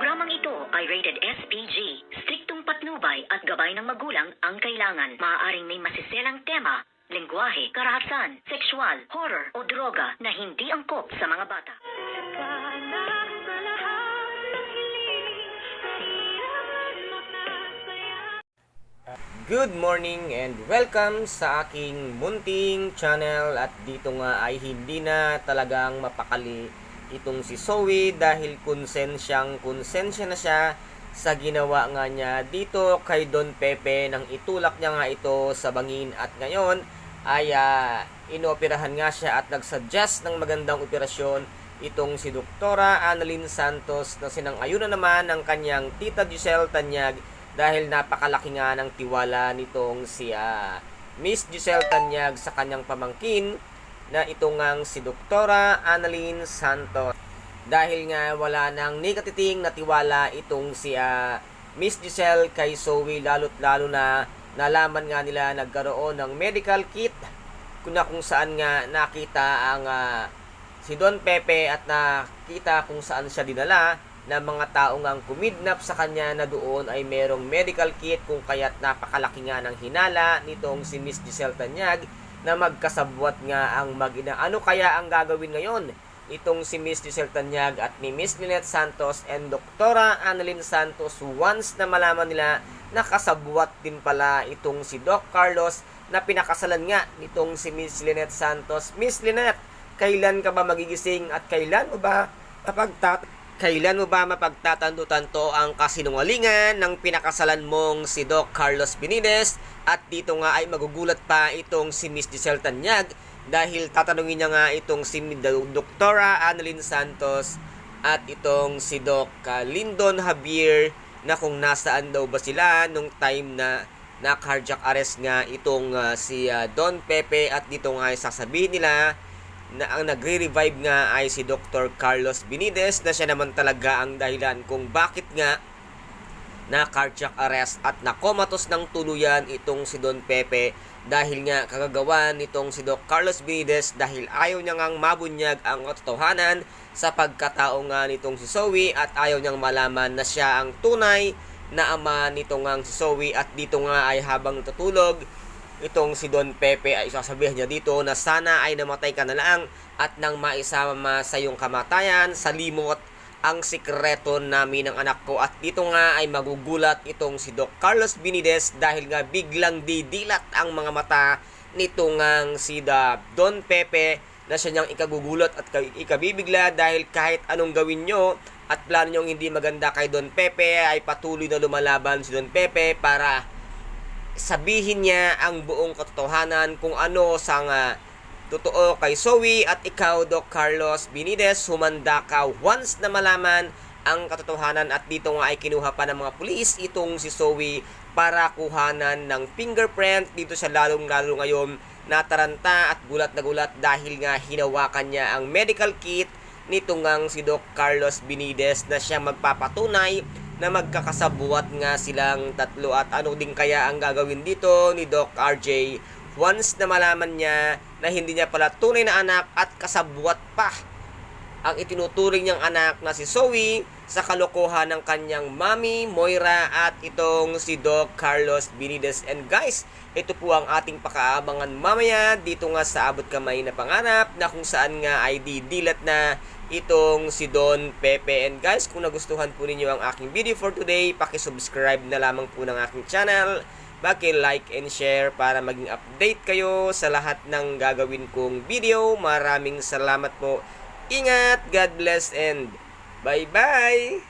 programang ito ay rated SPG. Striktong patnubay at gabay ng magulang ang kailangan. Maaaring may masiselang tema, lengguwahe, karahasan, sexual, horror o droga na hindi angkop sa mga bata. Good morning and welcome sa aking munting channel at dito nga ay hindi na talagang mapakali itong si Zoe dahil konsensyang konsensya na siya sa ginawa nga niya dito kay Don Pepe nang itulak niya nga ito sa bangin. At ngayon ay ah, inoperahan nga siya at nagsuggest ng magandang operasyon itong si Doktora Annalyn Santos na sinang-ayunan naman ng kanyang tita Giselle Tanyag dahil napakalaki nga ng tiwala nitong si ah, Miss Giselle Tanyag sa kanyang pamangkin na ito ngang si Doktora Annalyn Santos. Dahil nga wala nang nikatiting na tiwala itong si ah, Miss Giselle kay Zoe lalo't lalo na nalaman nga nila nagkaroon ng medical kit na kung saan nga nakita ang ah, si Don Pepe at nakita kung saan siya dinala na mga tao ngang kumidnap sa kanya na doon ay merong medical kit kung kaya't napakalaki nga ng hinala nitong si Miss Giselle Tanyag na magkasabwat nga ang mag-ina. Ano kaya ang gagawin ngayon? Itong si Miss Giselle Tanyag at ni Miss Lynette Santos and Doktora Annalyn Santos once na malaman nila nakasabwat din pala itong si Doc Carlos na pinakasalan nga nitong si Miss Lynette Santos. Miss Lynette, kailan ka ba magigising at kailan mo ba mapagtat kailan mo ba mapagtatanto-tanto ang kasinungalingan ng pinakasalan mong si Doc Carlos Benitez at dito nga ay magugulat pa itong si Miss Giselle Tanyag dahil tatanungin niya nga itong si Doktora Annalyn Santos at itong si Doc ah, Lyndon Javier na kung nasaan daw ba sila nung time na na cardiac arrest nga itong ah, si ah, Don Pepe. At dito nga ay sasabihin nila na ang nagre-revive nga ay si Dr. Carlos Benitez na siya naman talaga ang dahilan kung bakit nga na cardiac arrest at nakomatos ng tuluyan itong si Don Pepe dahil nga kagagawa nitong si Doc Carlos Benitez dahil ayaw niya ngang mabunyag ang katotohanan sa pagkatao nga nitong si Zoe at ayaw niyang malaman na siya ang tunay na ama nitong ngang si Zoe at dito nga ay habang natutulog itong si Don Pepe ay sasabihin niya dito na sana ay namatay ka na lang at nang maisama sa iyong kamatayan sa limot ang sikreto namin ng anak ko. At dito nga ay magugulat itong si Doc Carlos Benitez dahil nga biglang didilat ang mga mata nito ngang si da Don Pepe na siya niyang ikagugulat at ka- ikabibigla dahil kahit anong gawin nyo at plano nyong hindi maganda kay Don Pepe ay patuloy na lumalaban si Don Pepe para sabihin niya ang buong katotohanan kung ano sa nga totoo kay Zoe at ikaw, Doc Carlos Benitez, humanda ka once na malaman ang katotohanan at dito nga ay kinuha pa ng mga pulis itong si Zoe para kuhanan ng fingerprint. Dito sa lalong lalo ngayon nataranta at gulat na gulat dahil nga hinawakan niya ang medical kit nito ngang si Doc Carlos Benitez na siya magpapatunay na magkakasabuat nga silang tatlo at ano din kaya ang gagawin dito ni Doc RJ once na malaman niya na hindi niya pala tunay na anak at kasabwat pa ang itinuturing niyang anak na si Zoe sa kalokohan ng kanyang mami, Moira at itong si Doc Carlos Benitez. And guys, ito po ang ating pakaabangan mamaya dito nga sa Abot Kamay na Pangarap na kung saan nga ay didilat na itong si Don Pepe. And guys, kung nagustuhan po ninyo ang aking video for today, pakisubscribe na lamang po ng aking channel. Paki-like and share para maging update kayo sa lahat ng gagawin kong video. Maraming salamat po. Ingat, God bless and bye-bye!